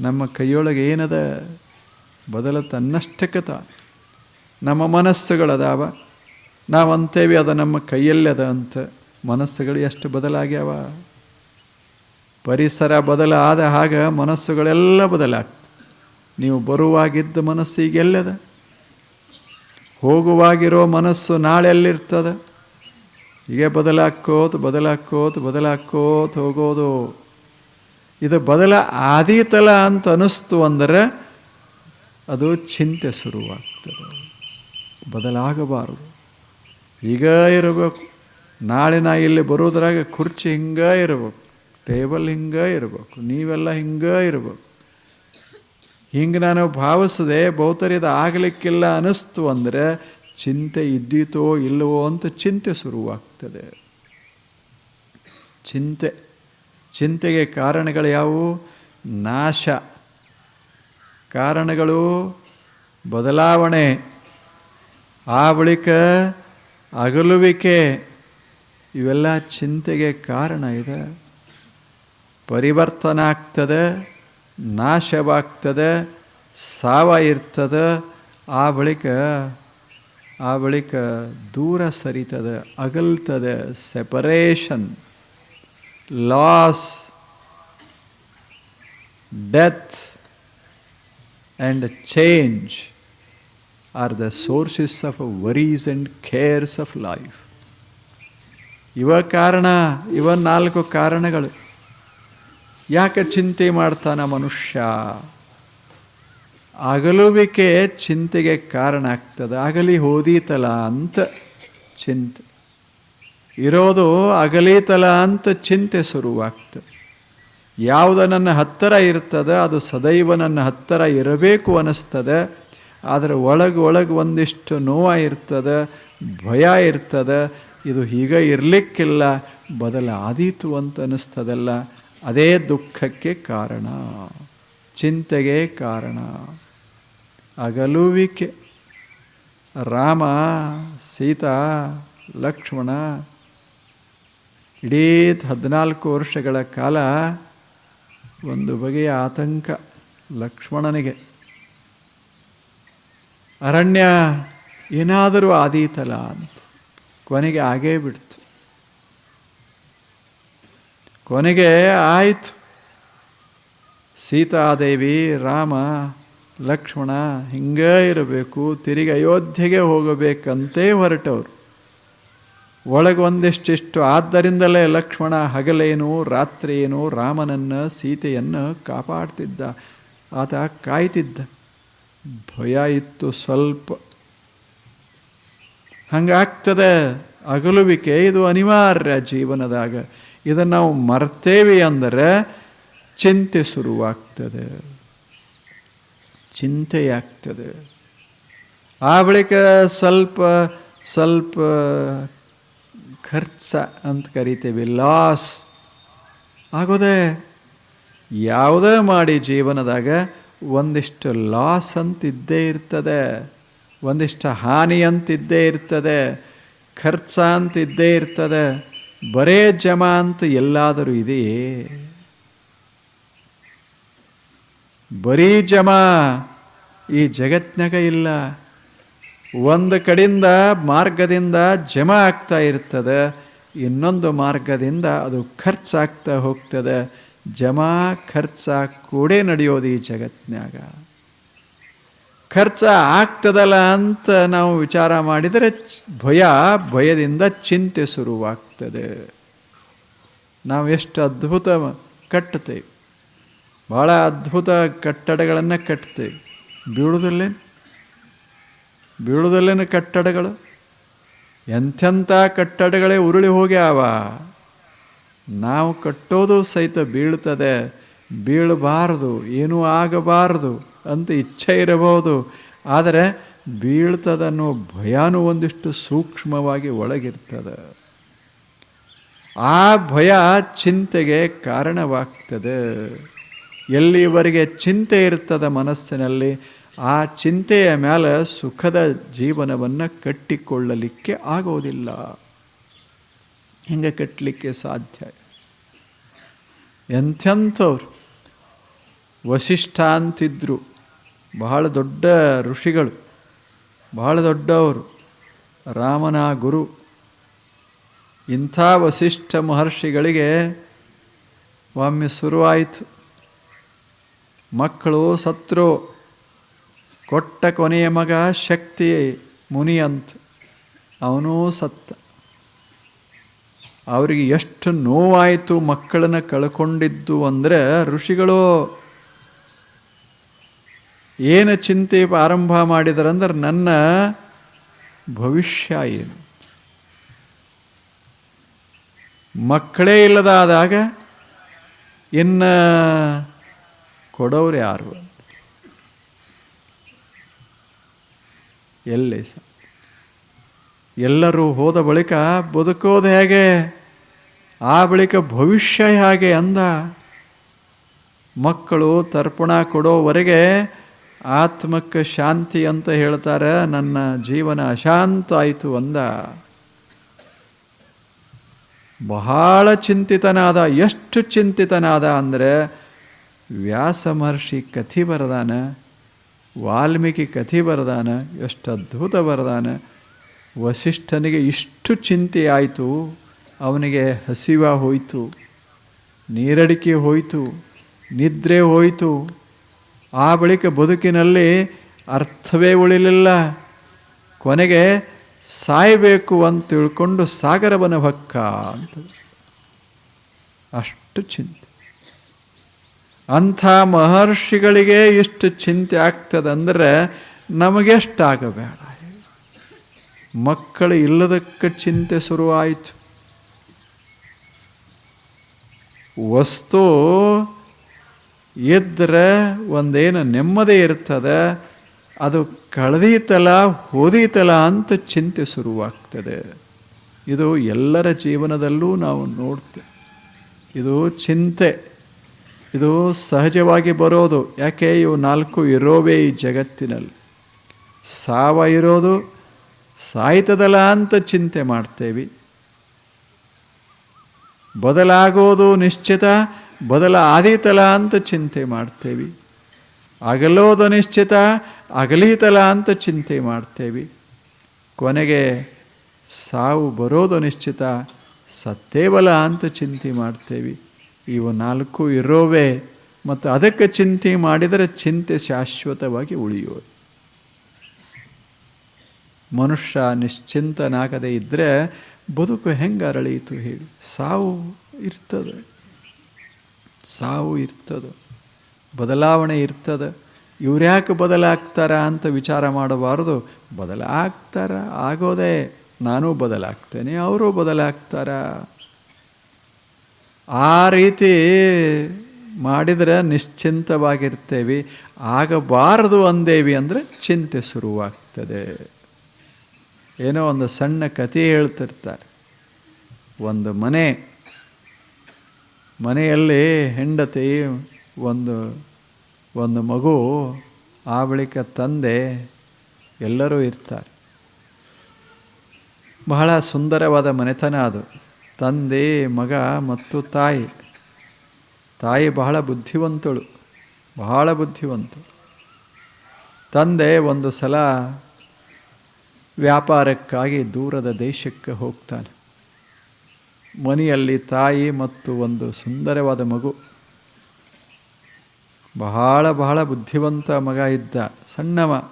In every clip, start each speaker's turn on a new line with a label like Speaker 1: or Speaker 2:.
Speaker 1: ನಮ್ಮ ಕೈಯೊಳಗೆ ಏನದ? ಬದಲ ತನ್ನಷ್ಟಕ್ಕತ ನಮ್ಮ ಮನಸ್ಸುಗಳದಾವ. ನಾವು ಅಂತೇವಿ ಅದು ನಮ್ಮ ಕೈಯಲ್ಲಿ ಅದ ಅಂತ ಮನಸ್ಸುಗಳು ಎಷ್ಟು ಬದಲಾಗ್ಯಾವ? ಪರಿಸರ ಬದಲಾದ ಹಾಗ ಮನಸ್ಸುಗಳೆಲ್ಲ ಬದಲಾಗ್ತವೆ ನೀವು ಬರುವಾಗಿದ್ದ ಮನಸ್ಸು ಈಗ ಎಲ್ಲದ ಹೋಗುವಾಗಿರೋ ಮನಸ್ಸು ನಾಳೆ ಎಲ್ಲಿರ್ತದೆ ಹೀಗೆ ಬದಲಾಕೋತು ಬದಲಾಕೋತು ಬದಲಾಕೋತು ಹೋಗೋದು. ಇದು ಬದಲ ಆದಿತಲ ಅಂತ ಅನ್ನಿಸ್ತು ಅಂದರೆ ಅದು ಚಿಂತೆ ಶುರುವಾಗ್ತದೆ. ಬದಲಾಗಬಾರದು. ಈಗ ಇರಬೇಕು. ನಾಳೆ ನಾ ಇಲ್ಲಿ ಬರೋದ್ರಾಗ ಕುರ್ಚಿ ಹಿಂಗೆ ಇರಬೇಕು. ಟೇಬಲ್ ಹಿಂಗೆ ಇರಬೇಕು. ನೀವೆಲ್ಲ ಹಿಂಗೆ ಇರಬೇಕು. ಹಿಂಗೆ ನಾನು ಭಾವಿಸದೆ ಇದು ಆಗಲಿಕ್ಕಿಲ್ಲ ಅನ್ನಿಸ್ತು ಅಂದರೆ ಚಿಂತೆ ಇದ್ದೀತೋ ಇಲ್ಲವೋ ಅಂತ ಚಿಂತೆ ಶುರುವಾಗ್ತದೆ. ಚಿಂತೆ ಚಿಂತೆಗೆ ಕಾರಣಗಳು ಯಾವುವು? ನಾಶ. ಕಾರಣಗಳು ಬದಲಾವಣೆ. ಆ ಬಳಿಕ ಅಗಲುವಿಕೆ. ಇವೆಲ್ಲ ಚಿಂತೆಗೆ ಕಾರಣ ಇದೆ. ಪರಿವರ್ತನೆ ಆಗ್ತದೆ ನಾಶವಾಗ್ತದೆ, ಸಾವ ಇರ್ತದೆ, ಆ ಬಳಿಕ ಆ ಬಳಿಕ ದೂರ ಸರಿತದೆ, ಅಗಲ್ತದೆ separation loss death and change are the sources of worries and cares of life ಇವ ಕಾರಣ, ಇವ ನಾಲ್ಕು ಕಾರಣಗಳು. ಯಾಕೆ ಚಿಂತೆ ಮಾಡ್ತಾನ ಮನುಷ್ಯ? ಅಗಲುವಿಕೆ ಚಿಂತೆಗೆ ಕಾರಣ ಆಗ್ತದೆ. ಆಗಲಿ ಹೋದೀತಲ ಅಂತ ಚಿಂತೆ. ಇರೋದು ಅಗಲೀತಲ ಅಂತ ಚಿಂತೆ ಶುರುವಾಗ್ತದೆ ಯಾವುದು ನನ್ನ ಹತ್ತಿರ ಇರ್ತದೆ, ಅದು ಸದೈವ ನನ್ನ ಹತ್ತಿರ ಇರಬೇಕು ಅನ್ನಿಸ್ತದೆ ಆದರೆ ಒಳಗೆ ಒಳಗೆ ಒಂದಿಷ್ಟು ನೋವು ಇರ್ತದೆ, ಭಯ ಇರ್ತದೆ. ಇದು ಹೀಗೆ ಇರಲಿಕ್ಕಿಲ್ಲ, ಬದಲಾದೀತು ಅಂತ ಅನ್ನಿಸ್ತದಲ್ಲ ಅದೇ ದುಃಖಕ್ಕೆ ಕಾರಣ. ಚಿಂತೆಗೆ ಕಾರಣ. ಅಗಲುವಿಕೆ. ರಾಮ, ಸೀತಾ, ಲಕ್ಷ್ಮಣ ಇಡೀ ಹದಿನಾಲ್ಕು ವರ್ಷಗಳ ಕಾಲ ಒಂದು ಬಗೆಯ ಆತಂಕ ಲಕ್ಷ್ಮಣನಿಗೆ. ಅರಣ್ಯ ಏನಾದರೂ ಆದೀತಲ್ಲ ಅಂತ ಕೊನೆಗೆ ಆಗೇ ಬಿಡ್ತು. ಕೊನೆಗೆ ಆಯಿತು. ಸೀತಾದೇವಿ, ರಾಮ, ಲಕ್ಷ್ಮಣ ಹಿಂಗೇ ಇರಬೇಕು, ತಿರುಗಿ ಅಯೋಧ್ಯೆಗೆ ಹೋಗಬೇಕಂತೇ ಹೊರಟವರು. ಒಳಗೆ ಒಂದಿಷ್ಟಿಷ್ಟು ಆದ್ದರಿಂದಲೇ ಲಕ್ಷ್ಮಣ ಹಗಲೇನು ರಾತ್ರಿಯೇನು ರಾಮನನ್ನು ಸೀತೆಯನ್ನು ಕಾಪಾಡ್ತಿದ್ದ. ಆತ ಕಾಯ್ತಿದ್ದ. ಭಯ ಇತ್ತು ಸ್ವಲ್ಪ. ಹಂಗಾಗ್ತದೆ ಅಗಲುವಿಕೆ ಇದು ಅನಿವಾರ್ಯ ಜೀವನದಾಗ. ಇದನ್ನು ನಾವು ಮರ್ತೇವೆ ಅಂದರೆ ಚಿಂತೆ ಶುರುವಾಗ್ತದೆ. ಚಿಂತೆಯಾಗ್ತದೆ. ಆ ಬಳಿಕ ಸ್ವಲ್ಪ ಸ್ವಲ್ಪ ಖರ್ಚ ಅಂತ ಕರಿತೀವಿ ಲಾಸ್ ಆಗೋದೆ. ಯಾವುದೇ ಮಾಡಿ ಜೀವನದಾಗ ಒಂದಿಷ್ಟು ಲಾಸ್ ಅಂತ ಇದ್ದೇ ಇರ್ತದೆ, ಒಂದಿಷ್ಟು ಹಾನಿ ಅಂತ ಇದ್ದೇ ಇರ್ತದೆ, ಖರ್ಚ ಅಂತ ಇದ್ದೇ ಇರ್ತದೆ, ಬರೇ ಜಮ ಅಂತ ಎಲ್ಲಾದರೂ ಇದೆಯೇ? ಬರೀ ಜಮ ಈ ಜಗತ್ನಾಗ ಇಲ್ಲ. ಒಂದು ಕಡೆಯಿಂದ ಮಾರ್ಗದಿಂದ ಜಮಾ ಆಗ್ತಾ ಇರ್ತದೆ, ಇನ್ನೊಂದು ಮಾರ್ಗದಿಂದ ಅದು ಖರ್ಚಾಗ್ತಾ ಹೋಗ್ತದೆ. ಜಮಾ ಖರ್ಚ ಕೂಡೇ ನಡೆಯೋದು ಈ ಜಗತ್ತಿನಾಗ ಖರ್ಚ ಆಗ್ತದಲ್ಲ ಅಂತ ನಾವು ವಿಚಾರ ಮಾಡಿದರೆ ಭಯ, ಭಯದಿಂದ ಚಿಂತೆ ಶುರುವಾಗ್ತದೆ. ನಾವು ಎಷ್ಟು ಅದ್ಭುತ ಕಟ್ಟುತ್ತೇವೆ. ಭಾಳ ಅದ್ಭುತ ಕಟ್ಟಡಗಳನ್ನು ಕಟ್ತೇವೆ ಬೀಳುವುದಲ್ಲೇ ಬೀಳುವುದಲ್ಲೇನು ಕಟ್ಟಡಗಳು? ಎಂಥೆಂಥ ಕಟ್ಟಡಗಳೇ ಉರುಳಿ ಹೋಗ್ಯಾವ. ನಾವು ಕಟ್ಟೋದು ಸಹಿತ ಬೀಳ್ತದೆ ಬೀಳಬಾರದು, ಏನೂ ಆಗಬಾರದು ಅಂತ ಇಚ್ಛೆ ಇರಬಹುದು. ಆದರೆ ಬೀಳ್ತದನ್ನೋ ಭಯನೂ ಒಂದಿಷ್ಟು ಸೂಕ್ಷ್ಮವಾಗಿ ಒಳಗಿರ್ತದೆ. ಆ ಭಯ ಚಿಂತೆಗೆ ಕಾರಣವಾಗ್ತದೆ. ಎಲ್ಲಿವರೆಗೆ ಚಿಂತೆ ಇರ್ತದೆ ಮನಸ್ಸಿನಲ್ಲಿ ಆ ಚಿಂತೆಯ ಮೇಲೆ ಸುಖದ ಜೀವನವನ್ನು ಕಟ್ಟಿಕೊಳ್ಳಲಿಕ್ಕೆ ಆಗೋದಿಲ್ಲ. ಹೆಂಗೆ ಕಟ್ಟಲಿಕ್ಕೆ ಸಾಧ್ಯ? ಎಂಥೆಂಥವ್ರು ವಸಿಷ್ಠ ಅಂತಿದ್ರು ಬಹಳ ದೊಡ್ಡ ಋಷಿಗಳು, ಬಹಳ ದೊಡ್ಡವರು ರಾಮನ ಗುರು ಇಂಥ ವಶಿಷ್ಠ ಮಹರ್ಷಿಗಳಿಗೆ ಒಮ್ಮೆ ಶುರುವಾಯಿತು. ಮಕ್ಕಳು ಸತ್ರು ಕೊಟ್ಟ ಕೊನೆಯ ಮಗ ಶಕ್ತಿ ಮುನಿ ಅಂತ ಅವನೂ ಸತ್ತ. ಅವರಿಗೆ ಎಷ್ಟು ನೋವಾಯಿತು ಮಕ್ಕಳನ್ನು ಕಳ್ಕೊಂಡಿದ್ದು ಅಂದರೆ ಋಷಿಗಳು, ಏನು ಚಿಂತೆ ಆರಂಭ ಮಾಡಿದರಂದ್ರೆ ನನ್ನ ಭವಿಷ್ಯ ಏನು? ಮಕ್ಕಳೇ ಇಲ್ಲದಾದಾಗ ಇನ್ನು ಕೊಡೋರು ಯಾರು? ಎಲ್ಲಿ ಸಹ ಎಲ್ಲರೂ ಹೋದ ಬಳಿಕ ಬದುಕೋದು ಹೇಗೆ? ಆ ಬಳಿಕ ಭವಿಷ್ಯ ಹೇಗೆ ಅಂದ? ಮಕ್ಕಳು ತರ್ಪಣ ಕೊಡೋವರೆಗೆ ಆತ್ಮಕ್ಕೆ ಶಾಂತಿ ಅಂತ ಹೇಳ್ತಾರೆ, ನನ್ನ ಜೀವನ ಅಶಾಂತ ಆಯಿತು ಅಂದ. ಬಹಳ ಚಿಂತಿತನಾದ, ಎಷ್ಟು ಚಿಂತಿತನಾದ ಅಂದರೆ ವ್ಯಾಸ ಮಹರ್ಷಿ ಕಥಿ ಬರದಾನ ವಾಲ್ಮೀಕಿ ಕಥೆ ಬರದಾನ ಎಷ್ಟು ಅದ್ಭುತ ಬರದಾನ. ವಸಿಷ್ಠನಿಗೆ ಇಷ್ಟು ಚಿಂತೆ ಆಯಿತು, ಅವನಿಗೆ ಹಸಿವ ಹೋಯಿತು, ನೀರಡಿಕೆ ಹೋಯಿತು, ನಿದ್ರೆ ಹೋಯಿತು. ಆ ಬಳಿಕ ಬದುಕಿನಲ್ಲಿ ಅರ್ಥವೇ ಉಳಿಲಿಲ್ಲ. ಕೊನೆಗೆ ಸಾಯಬೇಕು ಅಂತ ತಿಳ್ಕೊಂಡು ಸಾಗರವನ ಭಕ್ಕ ಅಂತ. ಅಷ್ಟು ಚಿಂತೆ. ಅಂಥ ಮಹರ್ಷಿಗಳಿಗೆ ಇಷ್ಟು ಚಿಂತೆ ಆಗ್ತದಂದ್ರೆ ನಮಗೆಷ್ಟಾಗಬೇಡ. ಮಕ್ಕಳು ಇಲ್ಲದಕ್ಕೆ ಚಿಂತೆ ಶುರುವಾಯಿತು. ವಸ್ತು ಇದ್ದರೆ ಒಂದೇನು ನೆಮ್ಮದಿ ಇರ್ತದೆ, ಅದು ಕಳೆದೀತಲ್ಲ ಹೋದೀತಲ ಅಂತ ಚಿಂತೆ ಶುರುವಾಗ್ತದೆ. ಇದು ಎಲ್ಲರ ಜೀವನದಲ್ಲೂ ನಾವು ನೋಡ್ತೇವೆ. ಇದು ಚಿಂತೆ. ಇದು ಸಹಜವಾಗಿ ಬರೋದು. ಯಾಕೆ? ಇವು ನಾಲ್ಕು ಇರೋವೇ ಈ ಜಗತ್ತಿನಲ್ಲಿ. ಸಾವ ಇರೋದು ಸಾಯ್ತದಲ್ಲ ಅಂತ ಚಿಂತೆ ಮಾಡ್ತೇವೆ. ಬದಲಾಗೋದು ನಿಶ್ಚಿತ, ಬದಲ ಆದೀತಲ ಅಂತ ಚಿಂತೆ ಮಾಡ್ತೇವೆ. ಅಗಲೋದು ನಿಶ್ಚಿತ, ಅಗಲೀತಲ ಅಂತ ಚಿಂತೆ ಮಾಡ್ತೇವೆ. ಕೊನೆಗೆ ಸಾವು ಬರೋದು ನಿಶ್ಚಿತ, ಸತ್ತೇವಲ ಅಂತ ಚಿಂತೆ ಮಾಡ್ತೇವೆ. ಇವು ನಾಲ್ಕು ಇರೋವೇ. ಮತ್ತು ಅದಕ್ಕೆ ಚಿಂತೆ ಮಾಡಿದರೆ ಚಿಂತೆ ಶಾಶ್ವತವಾಗಿ ಉಳಿಯೋದು ಮನುಷ್ಯ ನಿಶ್ಚಿಂತನಾಗದೇ ಇದ್ದರೆ ಬದುಕು ಹೆಂಗೆ ಅರಳೀತು ಹೇಳಿ. ಸಾವು ಇರ್ತದೆ. ಸಾವು ಇರ್ತದೆ. ಬದಲಾವಣೆ ಇರ್ತದೆ. ಇವ್ರ್ಯಾಕೆ ಬದಲಾಗ್ತಾರ ಅಂತ ವಿಚಾರ ಮಾಡಬಾರ್ದು. ಬದಲಾಗ್ತಾರ ಆಗೋದೇ. ನಾನೂ ಬದಲಾಗ್ತೇನೆ, ಅವರು ಬದಲಾಗ್ತಾರ. ಆ ರೀತಿ ಮಾಡಿದರೆ ನಿಶ್ಚಿಂತವಾಗಿರ್ತೇವೆ. ಆಗಬಾರದು ಅಂದೇವಿ ಅಂದರೆ ಚಿಂತೆ ಶುರುವಾಗ್ತದೆ. ಏನೋ ಒಂದು ಸಣ್ಣ ಕಥೆ ಹೇಳ್ತಿರ್ತಾರೆ. ಒಂದು ಮನೆ, ಮನೆಯಲ್ಲಿ ಹೆಂಡತಿ, ಒಂದು ಒಂದು ಮಗು, ಆ ಬಳಿಕ ತಂದೆ, ಎಲ್ಲರೂ ಇರ್ತಾರೆ. ಬಹಳ ಸುಂದರವಾದ ಮನೆತನ ಅದು. ತಂದೆ, ಮಗ ಮತ್ತು ತಾಯಿ. ತಾಯಿ ಬಹಳ ಬುದ್ಧಿವಂತಳು ಬಹಳ ಬುದ್ಧಿವಂತಳು. ತಂದೆ ಒಂದು ಸಲ ವ್ಯಾಪಾರಕ್ಕಾಗಿ ದೂರದ ದೇಶಕ್ಕೆ ಹೋಗ್ತಾನೆ. ಮನೆಯಲ್ಲಿ ತಾಯಿ ಮತ್ತು ಒಂದು ಸುಂದರವಾದ ಮಗು. ಬಹಳ ಬಹಳ ಬುದ್ಧಿವಂತ ಮಗ ಇದ್ದ, ಸಣ್ಣವ.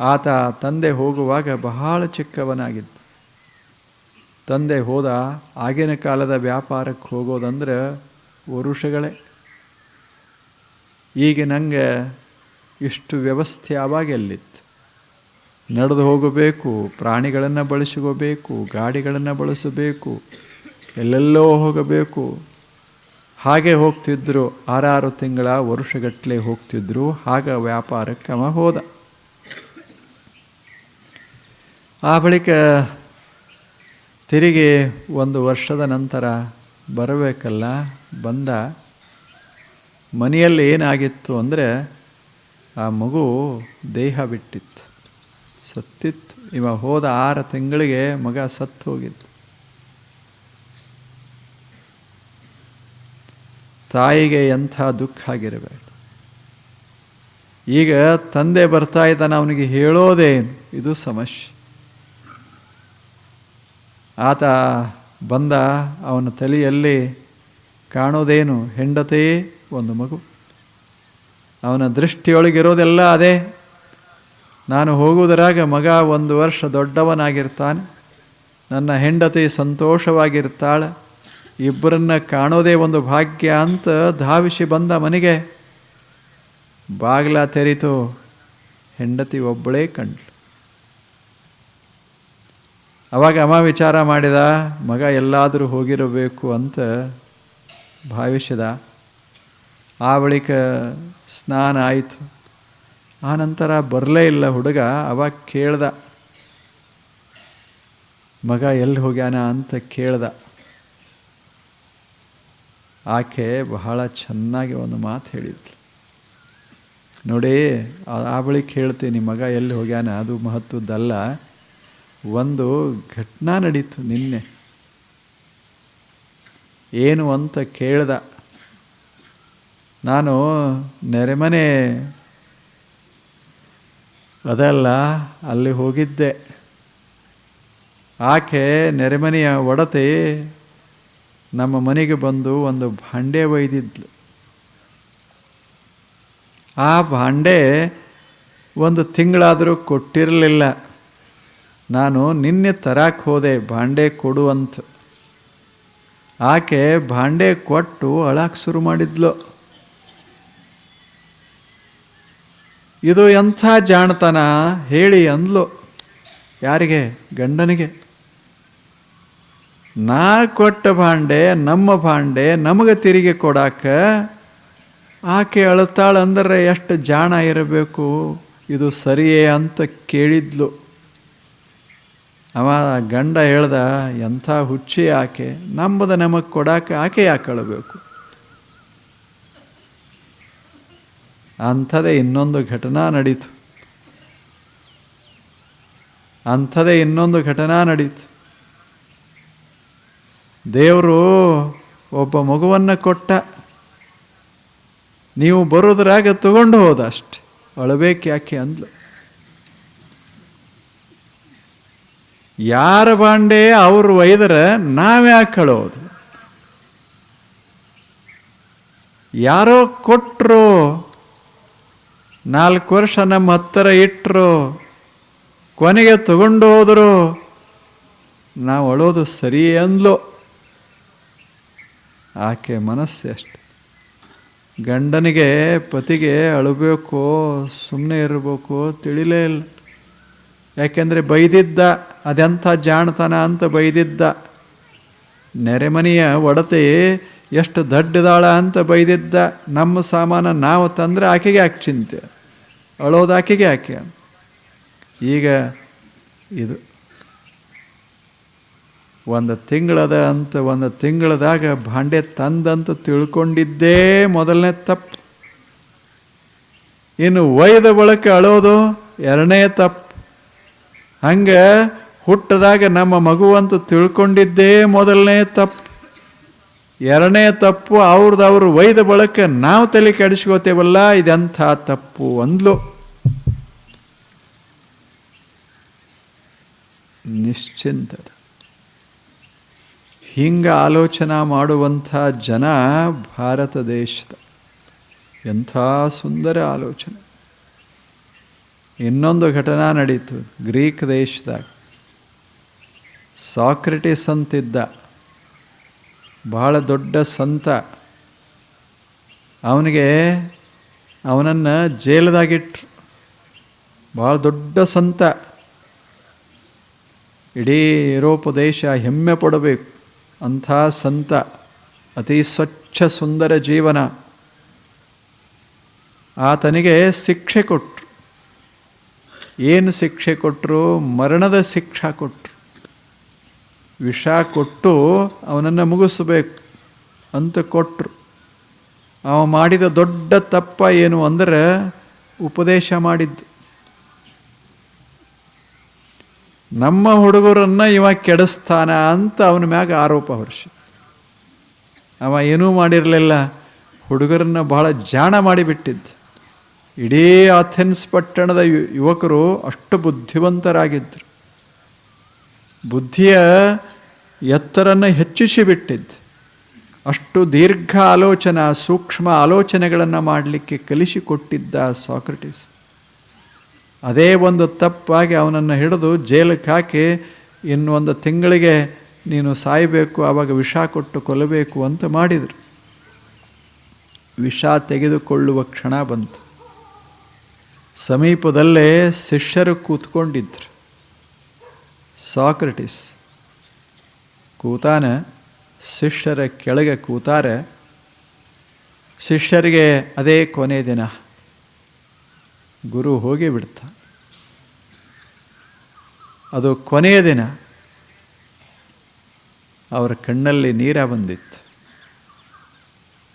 Speaker 1: ಆತ ತಂದೆ ಹೋಗುವಾಗ ಬಹಳ ಚಿಕ್ಕವನಾಗಿದ್ದ. ತಂದೆ ಹೋದ ಆಗಿನ ಕಾಲದ ವ್ಯಾಪಾರಕ್ಕೆ ಹೋಗೋದಂದ್ರೆ ವರುಷಗಳೇ. ಈಗ ನನಗೆ ಇಷ್ಟು ವ್ಯವಸ್ಥೆ ಆವಾಗ ಎಲ್ಲಿತ್ತು? ನಡೆದು ಹೋಗಬೇಕು, ಪ್ರಾಣಿಗಳನ್ನು ಬಳಸಿಕೋಬೇಕು, ಗಾಡಿಗಳನ್ನು ಬಳಸಬೇಕು ಎಲ್ಲೆಲ್ಲೋ ಹೋಗಬೇಕು. ಹಾಗೆ ಹೋಗ್ತಿದ್ರು, ಆರಾರು ತಿಂಗಳ ವರ್ಷಗಟ್ಟಲೆ ಹೋಗ್ತಿದ್ರು, ಆಗ ವ್ಯಾಪಾರಕ್ಕೆ ಅವ ಹೋದ. ಆ ಬಳಿಕ ತಿರುಗಿ ಒಂದು ವರ್ಷದ ನಂತರ ಬರಬೇಕಲ್ಲ, ಬಂದ ಮನೆಯಲ್ಲಿ ಏನಾಗಿತ್ತು ಅಂದರೆ ಆ ಮಗು ದೇಹ ಬಿಟ್ಟಿತ್ತು, ಸತ್ತಿತ್ತು. ಇವ ಹೋದ ಆರು ತಿಂಗಳಿಗೆ ಮಗ ಸತ್ತು ಹೋಗಿತ್ತು ತಾಯಿಗೆ ಎಂಥ ದುಃಖ ಆಗಿರಬೇಕು. ಈಗ ತಂದೆ ಬರ್ತಾ ಇದ್ದಾನೆ, ಅವನಿಗೆ ಹೇಳೋದೇನು? ಇದು ಸಮಸ್ಯೆ. ಆತ ಬಂದ ಅವನ ತಲೆಯಲ್ಲಿ ಕಾಣೋದೇನು? ಹೆಂಡತಿ, ಒಂದು ಮಗು. ಅವನ ದೃಷ್ಟಿಯೊಳಗಿರೋದೆಲ್ಲ ಅದೇ. ನಾನು ಹೋಗುವುದರಾಗ ಮಗ ಒಂದು ವರ್ಷ ದೊಡ್ಡವನಾಗಿರ್ತಾನೆ. ನನ್ನ ಹೆಂಡತಿ ಸಂತೋಷವಾಗಿರ್ತಾಳೆ. ಇಬ್ಬರನ್ನ ಕಾಣೋದೇ ಒಂದು ಭಾಗ್ಯ ಅಂತ ಧಾವಿಸಿ ಬಂದ ಮನೆಗೆ. ಬಾಗಿಲ ತೆರೀತು ಹೆಂಡತಿ ಒಬ್ಬಳೇ ಕಂಡ್ಲು ಅವಾಗ ಅಮ್ಮ ವಿಚಾರ ಮಾಡಿದ, ಮಗ ಎಲ್ಲಾದರೂ ಹೋಗಿರಬೇಕು ಅಂತ ಭಾವಿಸಿದ. ಆ ಬಳಿಕ ಸ್ನಾನ ಆಯಿತು. ಆ ನಂತರ ಬರಲೇ ಇಲ್ಲ ಹುಡುಗ, ಅವಾಗ ಕೇಳ್ದ. ಮಗ ಎಲ್ಲಿ ಹೋಗ್ಯಾನ ಅಂತ ಕೇಳ್ದ. ಆಕೆ ಬಹಳ ಚೆನ್ನಾಗಿ ಒಂದು ಮಾತು ಹೇಳಿದ್ಲು. ನೋಡಿ, ಆ ಬಳಿಕ ಹೇಳ್ತೀನಿ ಮಗ ಎಲ್ಲಿ ಹೋಗ್ಯಾನ, ಅದು ಮಹತ್ವದ್ದಲ್ಲ. ಒಂದು ಘಟನಾ ನಡೀತು ನಿನ್ನೆ. ಏನು ಅಂತ ಕೇಳ್ದ. ನಾನು ನೆರೆಮನೆ ಅದಲ್ಲ, ಅಲ್ಲಿ ಹೋಗಿದ್ದೆ. ಆಕೆ ನೆರೆಮನೆಯ ಒಡತಿ ನಮ್ಮ ಮನೆಗೆ ಬಂದು ಒಂದು ಭಾಂಡೆ ಒಯ್ದಿದ್ಲು. ಆ ಭಾಂಡೆ ಒಂದು ತಿಂಗಳಾದರೂ ಕೊಟ್ಟಿರಲಿಲ್ಲ. ನಾನು ನಿನ್ನೆ ತರಕ್ಕೆ ಹೋದೆ, ಭಾಂಡೆ ಕೊಡು ಅಂತ ಆಕೆ ಭಾಂಡೆ ಕೊಟ್ಟು ಅಳಕ್ಕೆ ಶುರು ಮಾಡಿದ್ಲು. ಇದು ಎಂಥ ಜಾಣತನ? ಹೇಳಿ ಅಂದ್ಲು. ಯಾರಿಗೆ? ಗಂಡನಿಗೆ. ನಾ ಕೊಟ್ಟ ಭಾಂಡೆ, ನಮ್ಮ ಭಾಂಡೆ ನಮಗೆ ತಿರುಗಿ ಕೊಡಾಕ ಆಕೆ ಅಳತಾಳಂದ್ರೆ ಎಷ್ಟು ಜಾಣ ಇರಬೇಕು? ಇದು ಸರಿಯೇ ಅಂತ ಕೇಳಿದ್ಲು. ಅವ ಗಂಡ ಹೇಳ್ದ, ಎಂಥ ಹುಚ್ಚಿ ಆಕೆ, ನಂಬದ ನಮಗೆ ಕೊಡಾಕೆ ಆಕೆ ಯಾಕೆ ಅಳಬೇಕು? ಅಂಥದೇ ಇನ್ನೊಂದು ಘಟನಾ ನಡೀತು. ಅಂಥದೇ ಇನ್ನೊಂದು ಘಟನಾ ನಡೀತು. ದೇವರು ಒಬ್ಬ ಮಗುವನ್ನು ಕೊಟ್ಟ. ನೀವು ಬರೋದ್ರಾಗ ತಗೊಂಡು ಹೋದ ಅಷ್ಟೆ. ಅಳಬೇಕು ಯಾಕೆ ಅಂದ್ಲು? ಯಾರ ಬಾಂಡೆ ಅವರು ಒಯ್ದರೆ ನಾವ್ಯಾಕೆ ಕಳೋದು ಯಾರೋ ಕೊಟ್ಟರು ನಾಲ್ಕು ವರ್ಷ ನಮ್ಮ ಹತ್ತಿರ ಇಟ್ಟರು ಕೊನೆಗೆ ತಗೊಂಡು ಹೋದರು, ನಾವು ಅಳೋದು ಸರಿ ಅಂದ್ಲು. ಆಕೆ ಮನಸ್ಸು ಅಷ್ಟೆ. ಗಂಡನಿಗೆ ಪತಿಗೆ ಅಳಬೇಕು ಸುಮ್ಮನೆ ಇರಬೇಕು ತಿಳಿಲೇ ಇಲ್ಲ. ಯಾಕೆಂದರೆ ಬೈದಿದ್ದ. ಅದೆಂಥ ಜಾಣತನ ಅಂತ ಬೈದಿದ್ದ. ನೆರೆಮನೆಯ ಒಡತೆ ಎಷ್ಟು ದಡ್ಡದಾಳ ಅಂತ ಬೈದಿದ್ದ. ನಮ್ಮ ಸಾಮಾನ ನಾವು ತಂದರೆ ಆಕೆಗೆ ಯಾಕೆ ಚಿಂತೆ? ಅಳೋದು ಆಕೆಗೆ ಯಾಕೆ? ಈಗ ಇದು ಒಂದು ತಿಂಗಳದ ಅಂತ ಒಂದು ತಿಂಗಳದಾಗ ಭಾಂಡೆ ತಂದಂತ ತಿಳ್ಕೊಂಡಿದ್ದೇ ಮೊದಲನೇ ತಪ್ಪು. ಇನ್ನು ಒಯ್ದ ಬಳಕೆ ಅಳೋದು ಎರಡನೇ ತಪ್ಪು. ಹಂಗೆ ಹುಟ್ಟದಾಗ ನಮ್ಮ ಮಗುವಂತೂ ತಿಳ್ಕೊಂಡಿದ್ದೇ ಮೊದಲನೇ ತಪ್ಪು. ಎರಡನೇ ತಪ್ಪು ಅವ್ರದ್ದು ಅವರು ಒಯ್ದ ಬಳಕ ನಾವು ತಲೆ ಕೆಡಿಸ್ಕೋತೇವಲ್ಲ, ಇದೆಂಥ ತಪ್ಪು ಅಂದ್ಲು. ನಿಶ್ಚಿಂತ ಹಿಂಗೆ ಆಲೋಚನಾ ಮಾಡುವಂಥ ಜನ ಭಾರತ ದೇಶದ. ಎಂಥ ಸುಂದರ ಆಲೋಚನೆ. ಇನ್ನೊಂದು ಘಟನಾ ನಡೀತು, ಗ್ರೀಕ್ ದೇಶದಾಗ. ಸಾಕ್ರೆಟಿಸ್ ಅಂತಿದ್ದ. ಬಹಳ ದೊಡ್ಡ ಸಂತ. ಅವನಿಗೆ ಅವನನ್ನು ಜೈಲದಾಗಿಟ್ರು. ಭಾಳ ದೊಡ್ಡ ಸಂತ. ಇಡೀ ಯುರೋಪ್ ದೇಶ ಹೆಮ್ಮೆ ಪಡಬೇಕು. ಅಂಥ ಸಂತ. ಅತಿ ಸ್ವಚ್ಛ ಸುಂದರ ಜೀವನ. ಆತನಿಗೆ ಶಿಕ್ಷೆ ಕೊಟ್ಟರು ಏನು ಶಿಕ್ಷೆ ಕೊಟ್ಟರು ಮರಣದ ಶಿಕ್ಷೆ ಕೊಟ್ಟರು ವಿಷ ಕೊಟ್ಟು ಅವನನ್ನು ಮುಗಿಸ್ಬೇಕು ಅಂತ ಕೊಟ್ಟರು ಅವ ಮಾಡಿದ ದೊಡ್ಡ ತಪ್ಪ ಏನು ಅಂದರೆ ಉಪದೇಶ ಮಾಡಿದ್ದು. ನಮ್ಮ ಹುಡುಗರನ್ನು ಇವ ಕೆಡಿಸ್ತಾನ ಅಂತ ಅವನ ಮ್ಯಾಗ ಆರೋಪ ವರ್ಷ ಅವ ಏನೂ ಮಾಡಿರಲಿಲ್ಲ. ಹುಡುಗರನ್ನ ಬಹಳ ಜಾಣ ಮಾಡಿಬಿಟ್ಟಿದ್ದು ಇಡೀ ಅಥೆನ್ಸ್ ಪಟ್ಟಣದ ಯುವಕರು ಅಷ್ಟು ಬುದ್ಧಿವಂತರಾಗಿದ್ದರು ಬುದ್ಧಿಯ ಎತ್ತರನ್ನು ಹೆಚ್ಚಿಸಿ ಬಿಟ್ಟಿದ್ದು ಅಷ್ಟು ದೀರ್ಘ ಆಲೋಚನಾ, ಸೂಕ್ಷ್ಮ ಆಲೋಚನೆಗಳನ್ನು ಮಾಡಲಿಕ್ಕೆ ಕಲಿಸಿಕೊಟ್ಟಿದ್ದ ಸಾಕ್ರಟಿಸ್. ಅದೇ ಒಂದು ತಪ್ಪಾಗಿ ಅವನನ್ನು ಹಿಡಿದು ಜೈಲಿಗೆ ಹಾಕಿ ಇನ್ನೊಂದು ತಿಂಗಳಿಗೆ ನೀನು ಸಾಯಬೇಕು, ಆವಾಗ ವಿಷ ಕೊಟ್ಟು ಕೊಲ್ಲಬೇಕು ಅಂತ ಮಾಡಿದರು. ವಿಷ ತೆಗೆದುಕೊಳ್ಳುವ ಕ್ಷಣ ಬಂತು. ಸಮೀಪದಲ್ಲೇ ಶಿಷ್ಯರು ಕೂತ್ಕೊಂಡಿದ್ರು. ಸಾಕ್ರಟಿಸ್ ಕೂತಾನ, ಶಿಷ್ಯರ ಕೆಳಗೆ ಕೂತಾರೆ. ಶಿಷ್ಯರಿಗೆ ಅದೇ ಕೊನೆ ದಿನ. ಗುರು ಹೋಗಿ ಬಿಡ್ತ. ಅದು ಕೊನೆಯ ದಿನ. ಅವರ ಕಣ್ಣಲ್ಲಿ ನೀರ ಬಂದಿತ್ತು.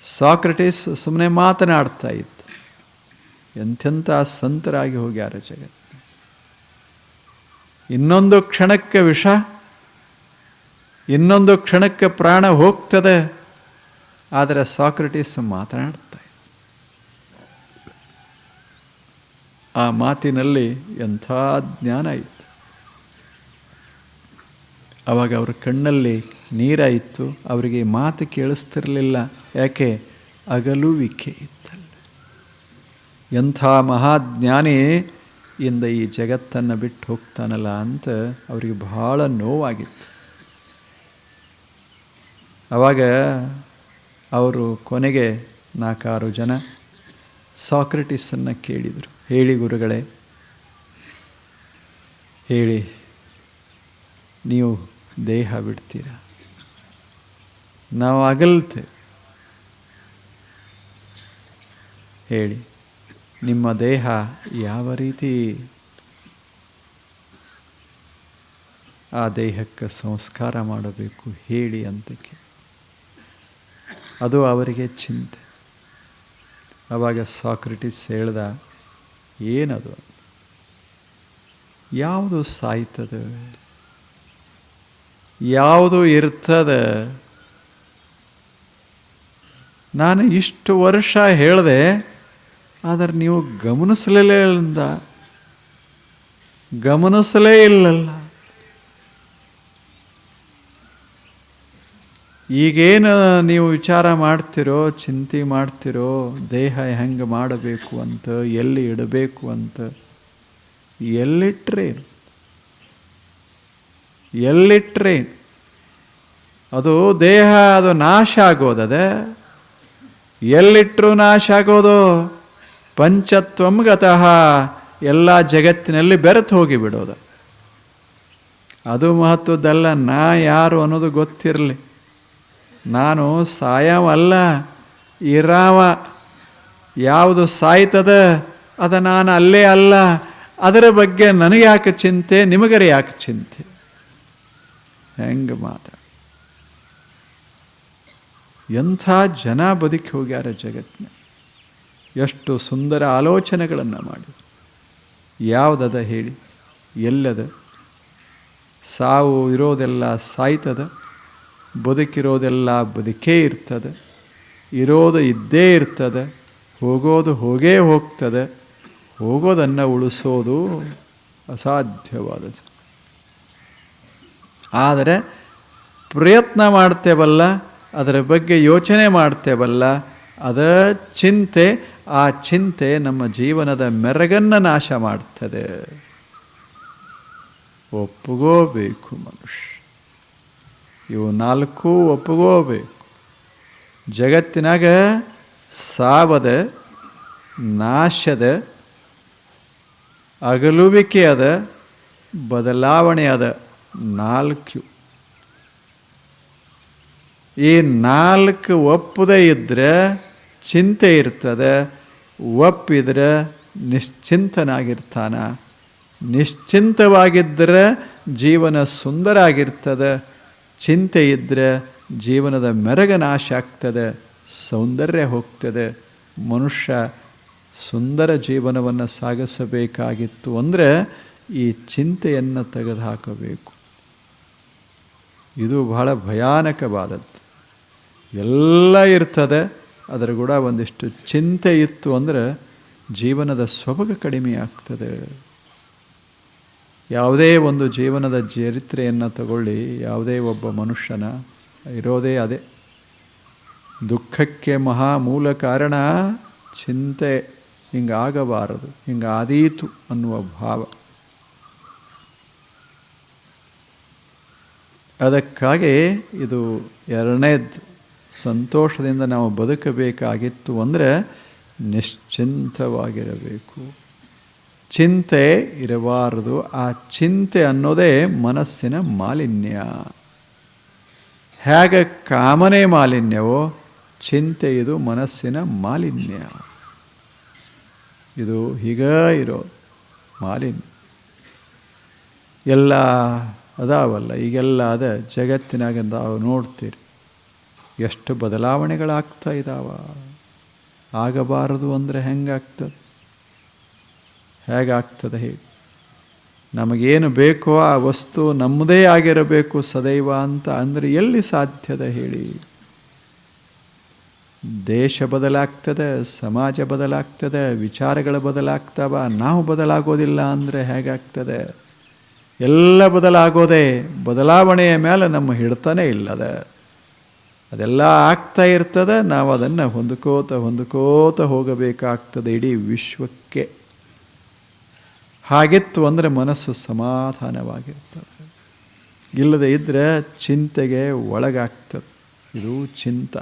Speaker 1: ಸಾಕ್ರಟಿಸ್ ಸುಮ್ಮನೆ ಮಾತನಾಡ್ತಾ ಇತ್ತು. ಎಂಥೆಂಥ ಸಂತರಾಗಿ ಹೋಗ್ಯಾರ ಜಗತ್ತು. ಇನ್ನೊಂದು ಕ್ಷಣಕ್ಕೆ ವಿಷ. ಇನ್ನೊಂದು ಕ್ಷಣಕ್ಕೆ ಪ್ರಾಣ ಹೋಗ್ತದೆ. ಆದರೆ ಸಾಕ್ರೆಟಿಸ್ ಮಾತನಾಡ್ತಾ. ಆ ಮಾತಿನಲ್ಲಿ ಎಂಥ ಜ್ಞಾನ ಇತ್ತು. ಅವಾಗ ಅವ್ರ ಕಣ್ಣಲ್ಲಿ ನೀರಾಯಿತು ಅವರಿಗೆ ಮಾತು ಕೇಳಿಸ್ತಿರಲಿಲ್ಲ. ಯಾಕೆ? ಅಗಲುವಿಕೆ ಇತ್ತಲ್ಲ. ಎಂಥ ಮಹಾಜ್ಞಾನಿ ಇಂದ ಈ ಜಗತ್ತನ್ನು ಬಿಟ್ಟು ಹೋಗ್ತಾನಲ್ಲ ಅಂತ ಅವರಿಗೆ ಬಹಳ ನೋವಾಗಿತ್ತು. ಆವಾಗ ಅವರು ಕೊನೆಗೆ ನಾಲ್ಕಾರು ಜನ ಸಾಕ್ರೆಟಿಸನ್ನು ಕೇಳಿದರು. ಹೇಳಿ ಗುರುಗಳೇ, ಹೇಳಿ, ನೀವು ದೇಹ ಬಿಡ್ತೀರ? ನಾವು ಅಗಲ್ತೇವೆ ಹೇಳಿ, ನಿಮ್ಮ ದೇಹ ಯಾವ ರೀತಿ? ಆ ದೇಹಕ್ಕೆ ಸಂಸ್ಕಾರ ಮಾಡಬೇಕು ಹೇಳಿ ಅಂತಕ್ಕೆ ಅದು ಅವರಿಗೆ ಚಿಂತೆ. ಆವಾಗ ಸಾಕ್ರೆಟಿಸ್ ಹೇಳ್ದ, ಏನದು? ಯಾವುದು ಸಾಯ್ತದೆ? ಯಾವುದು ಇರ್ತದೆ? ನಾನು ಇಷ್ಟು ವರ್ಷ ಹೇಳಿದೆ, ಆದರೆ ನೀವು ಗಮನಿಸಲೇ ಇಲ್ಲ ಗಮನಿಸಲೇ ಇಲ್ಲಲ್ಲ. ಈಗೇನು ನೀವು ವಿಚಾರ ಮಾಡ್ತಿರೋ, ಚಿಂತೆ ಮಾಡ್ತಿರೋ, ದೇಹ ಹೆಂಗೆ ಮಾಡಬೇಕು ಅಂತ, ಎಲ್ಲಿ ಇಡಬೇಕು ಅಂತ ಎಲ್ಲಿಟ್ರೆ ಎಲ್ಲಿಟ್ರೆ ಅದು ದೇಹ, ಅದು ನಾಶ ಆಗೋದದೆ? ಎಲ್ಲಿಟ್ಟರು ನಾಶ ಆಗೋದು? ಪಂಚತ್ವಂಗತಃ ಎಲ್ಲ ಜಗತ್ತಿನಲ್ಲಿ ಬೆರೆತು ಹೋಗಿಬಿಡೋದು ಅದು ಮಹತ್ವದ್ದಲ್ಲ, ನಾ ಯಾರು ಅನ್ನೋದು ಗೊತ್ತಿರಲಿ. ನಾನು ಸಾಯವಲ್ಲ, ಇರಾವ. ಯಾವುದು ಸಾಯ್ತದ, ಅದ ನಾನು ಅಲ್ಲೇ ಅಲ್ಲ. ಅದರ ಬಗ್ಗೆ ನನಗೆ ಯಾಕೆ ಚಿಂತೆ, ನಿಮಗರೆ ಯಾಕೆ ಚಿಂತೆ? ಹೆಂಗೆ ಮಾತ ಎಂಥ ಜನ ಬದುಕಿ ಹೋಗ್ಯಾರ ಜಗತ್ತಿನ. ಎಷ್ಟು ಸುಂದರ ಆಲೋಚನೆಗಳನ್ನು ಮಾಡಿ ಯಾವುದದ ಹೇಳಿ? ಎಲ್ಲದ? ಸಾವು ಇರೋದೆಲ್ಲ ಸಾಯ್ತದ? ಬದುಕಿರೋದೆಲ್ಲ ಬದುಕೇ ಇರ್ತದೆ. ಇರೋದು ಇದ್ದೇ ಇರ್ತದೆ. ಹೋಗೋದು ಹೋಗೇ ಹೋಗ್ತದೆ. ಹೋಗೋದನ್ನು ಉಳಿಸೋದು ಅಸಾಧ್ಯವಾದ ಆದರೆ ಪ್ರಯತ್ನ ಮಾಡ್ತೇವಲ್ಲ, ಅದರ ಬಗ್ಗೆ ಯೋಚನೆ ಮಾಡ್ತೇವಲ್ಲ, ಅದ ಚಿಂತೆ, ಆ ಚಿಂತೆ ನಮ್ಮ ಜೀವನದ ಮೆರಗನ್ನು ನಾಶ ಮಾಡ್ತದೆ. ಒಪ್ಪುಗೋಬೇಕು ಮನುಷ್ಯ. ಇವು ನಾಲ್ಕು ಒಪ್ಪಗೋಬೇಕು ಜಗತ್ತಿನಾಗ ಸಾವದ, ನಾಶದ ಅಗಲುವಿಕೆ ಅದ ಬದಲಾವಣೆ ಅದ ನಾಲ್ಕು. ಈ ನಾಲ್ಕು ಒಪ್ಪದೇ ಇದ್ದರೆ ಚಿಂತೆ ಇರ್ತದೆ, ಒಪ್ಪಿದ್ರೆ ನಿಶ್ಚಿಂತನಾಗಿರ್ತಾನ. ನಿಶ್ಚಿಂತವಾಗಿದ್ದರೆ ಜೀವನ ಸುಂದರ ಆಗಿರ್ತದೆ ಚಿಂತೆ ಇದ್ದರೆ ಜೀವನದ ಮೆರಗ ನಾಶ ಆಗ್ತದೆ, ಸೌಂದರ್ಯ ಹೋಗ್ತದೆ. ಮನುಷ್ಯ ಸುಂದರ ಜೀವನವನ್ನು ಸಾಗಿಸಬೇಕಾಗಿತ್ತು ಅಂದರೆ ಈ ಚಿಂತೆಯನ್ನು ತೆಗೆದುಹಾಕಬೇಕು. ಇದು ಬಹಳ ಭಯಾನಕವಾದದ್ದು. ಎಲ್ಲ ಇರ್ತದೆ ಅದರ ಕೂಡ ಒಂದಿಷ್ಟು ಚಿಂತೆ ಇತ್ತು ಅಂದರೆ ಜೀವನದ ಸೊಬಗು ಕಡಿಮೆ ಆಗ್ತದೆ. ಯಾವುದೇ ಒಂದು ಜೀವನದ ಚರಿತ್ರೆಯನ್ನು ತಗೊಳ್ಳಿ, ಯಾವುದೇ ಒಬ್ಬ ಮನುಷ್ಯನ ಇರೋದೇ ಅದೇ. ದುಃಖಕ್ಕೆ ಮಹಾ ಮೂಲ ಕಾರಣ ಚಿಂತೆ, ಹಿಂಗಾಗಬಾರದು, ಹಿಂಗಾದೀತು ಅನ್ನುವ ಭಾವ. ಅದಕ್ಕಾಗಿ ಇದು ಎರಡನೇದು ಸಂತೋಷದಿಂದ ನಾವು ಬದುಕಬೇಕಾಗಿತ್ತು ಅಂದರೆ ನಿಶ್ಚಿಂತವಾಗಿರಬೇಕು. ಚಿಂತೆ ಇರಬಾರದು. ಆ ಚಿಂತೆ ಅನ್ನೋದೇ ಮನಸ್ಸಿನ ಮಾಲಿನ್ಯ. ಹೇಗೆ ಕಾಮನೆ ಮಾಲಿನ್ಯವೋ, ಚಿಂತೆ ಇದು ಮನಸ್ಸಿನ ಮಾಲಿನ್ಯ. ಇದು ಹೀಗ ಇರೋ ಮಾಲಿನ್ಯ. ಎಲ್ಲ ಅದಾವಲ್ಲ, ಈಗೆಲ್ಲ ಅದ ಜಗತ್ತಿನಾಗ ನಾವು ನೋಡ್ತೀರಿ. ಎಷ್ಟು ಬದಲಾವಣೆಗಳಾಗ್ತಾ ಇದ್ದಾವ ಆಗಬಾರದು ಅಂದರೆ ಹೆಂಗಾಗ್ತದೆ? ಹೇಗಾಗ್ತದೆ ಹೇಗೆ? ನಮಗೇನು ಬೇಕೋ ಆ ವಸ್ತು ನಮ್ಮದೇ ಆಗಿರಬೇಕು ಸದೈವ ಅಂತ ಅಂದರೆ ಎಲ್ಲಿ ಸಾಧ್ಯದ ಹೇಳಿ? ದೇಶ ಬದಲಾಗ್ತದೆ, ಸಮಾಜ ಬದಲಾಗ್ತದೆ, ವಿಚಾರಗಳು ಬದಲಾಗ್ತವ, ನಾವು ಬದಲಾಗೋದಿಲ್ಲ ಅಂದರೆ ಹೇಗಾಗ್ತದೆ? ಎಲ್ಲ ಬದಲಾಗೋದೇ ಬದಲಾವಣೆಯ ಮೇಲೆ ನಮ್ಮ ಹಿಡ್ತಾನೇ ಇಲ್ಲದ. ಅದೆಲ್ಲ ಆಗ್ತಾ ಇರ್ತದೆ ನಾವು ಅದನ್ನು ಹೊಂದ್ಕೋತ ಹೊಂದ್ಕೋತ ಹೋಗಬೇಕಾಗ್ತದೆ ಇಡೀ ವಿಶ್ವಕ್ಕೆ. ಹಾಗಿತ್ತು ಅಂದರೆ ಮನಸ್ಸು ಸಮಾಧಾನವಾಗಿರ್ತದೆ ಇಲ್ಲದೆ ಇದ್ದರೆ ಚಿಂತೆಗೆ ಒಳಗಾಗ್ತದೆ. ಇದು ಚಿಂತ.